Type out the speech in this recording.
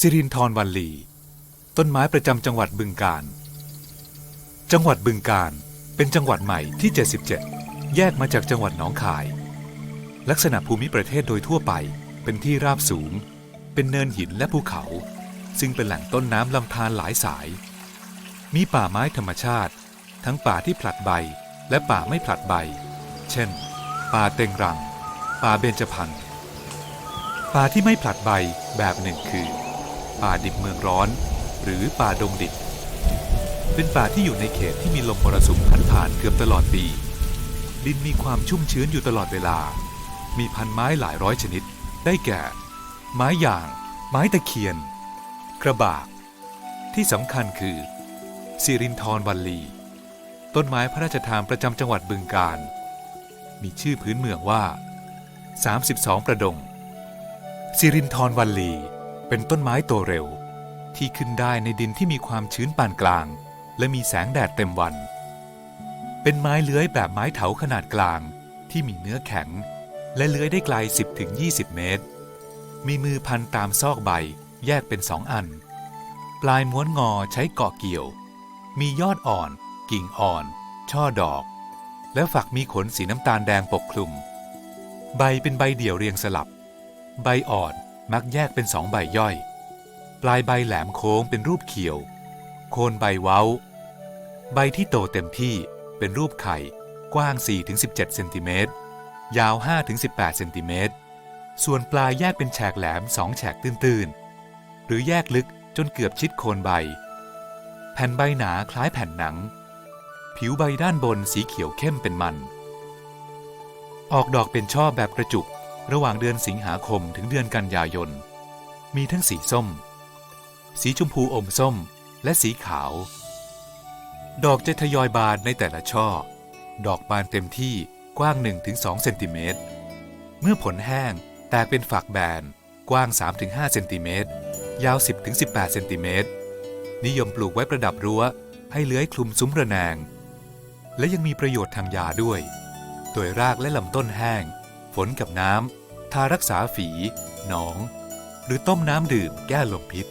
สิรินทรวัลลี ต้นไม้ประจำจังหวัดบึงกาฬจังหวัดบึงกาฬเป็นจังหวัดใหม่ที่ 77 แยกมาจากจังหวัดหนองคาย ลักษณะภูมิประเทศโดยทั่วไปเป็นที่ราบสูง เป็นเนินหินและภูเขา ซึ่งเป็นแหล่งต้นน้ำลำธารหลายสาย มีป่าไม้ธรรมชาติ ทั้งป่าที่ผลัดใบและป่าไม่ผลัดใบ เช่น ป่าเต็งรัง ป่าเบญจพรรณป่าที่ไม่ผลัดใบแบบหนึ่งคือ ป่าดิบเมืองร้อน หรือป่าดงดิบ เป็นป่าที่อยู่ในเขตที่มีลมมรสุมพัดผ่านเกือบตลอดปี ดินมีความชุ่มชื้นอยู่ตลอดเวลา มีพันไม้หลายร้อยชนิด ได้แก่ ไม้ยาง ไม้ตะเคียน กระบาก ที่สำคัญคือสิรินทรวัลลี ต้นไม้พระราชทานประจำจังหวัดบึงกาฬมีชื่อพื้นเมืองว่า 32 ประดงสิรินทรวัลลี เป็นต้นไม้โตเร็ว ที่ขึ้นได้ในดินที่มีความชื้นปานกลาง และมีแสงแดดเต็มวัน เป็นไม้เลื้อยแบบไม้เถาขนาดกลางที่มีเนื้อแข็ง และเลื้อยได้ไกล 10-20 เมตร มีมือพันตามซอกใบแยกเป็นสองอัน ปลายม้วนงอใช้เกาะเกี่ยว มียอดอ่อน กิ่งอ่อน ช่อดอก และฝักมีขนสีน้ำตาลแดงปกคลุม ใบเป็นใบเดี่ยวเรียงสลับ ใบอ่อน มักแยกเป็นสองใบย่อย ปลายใบแหลมโค้งเป็นรูปเขียว โคนใบเว้า ใบที่โตเต็มที่เป็นรูปไข่ กว้าง 4-17 เซนติเมตร ยาว 5-18 เซนติเมตร ส่วนปลายแยกเป็นแฉกแหลมสองแฉกตื้นๆ หรือแยกลึกจนเกือบชิดโคนใบ แผ่นใบหนาคล้ายแผ่นหนัง ผิวใบด้านบนสีเขียวเข้มเป็นมัน ออกดอกเป็นช่อแบบกระจุก ระหว่างเดือนสิงหาคมถึงเดือนกันยายน มีทั้งสีส้ม สีชมพูอมส้ม และสีขาว ดอกจะทยอยบานในแต่ละช่อ ดอกบานเต็มที่กว้าง 1-2 เซนติเมตร เมื่อผลแห้งแตกเป็นฝักแบน กว้าง 3-5 เซนติเมตร ยาว 10-18 เซนติเมตร นิยมปลูกไว้ประดับรั้ว ให้เลื้อยคลุมซุ้มระแนง และยังมีประโยชน์ทางยาด้วย โดยรากและลำต้นแห้ง ฝนกับน้ำ ทารักษาฝี หนอง หรือต้มน้ำดื่มแก้ลมพิษ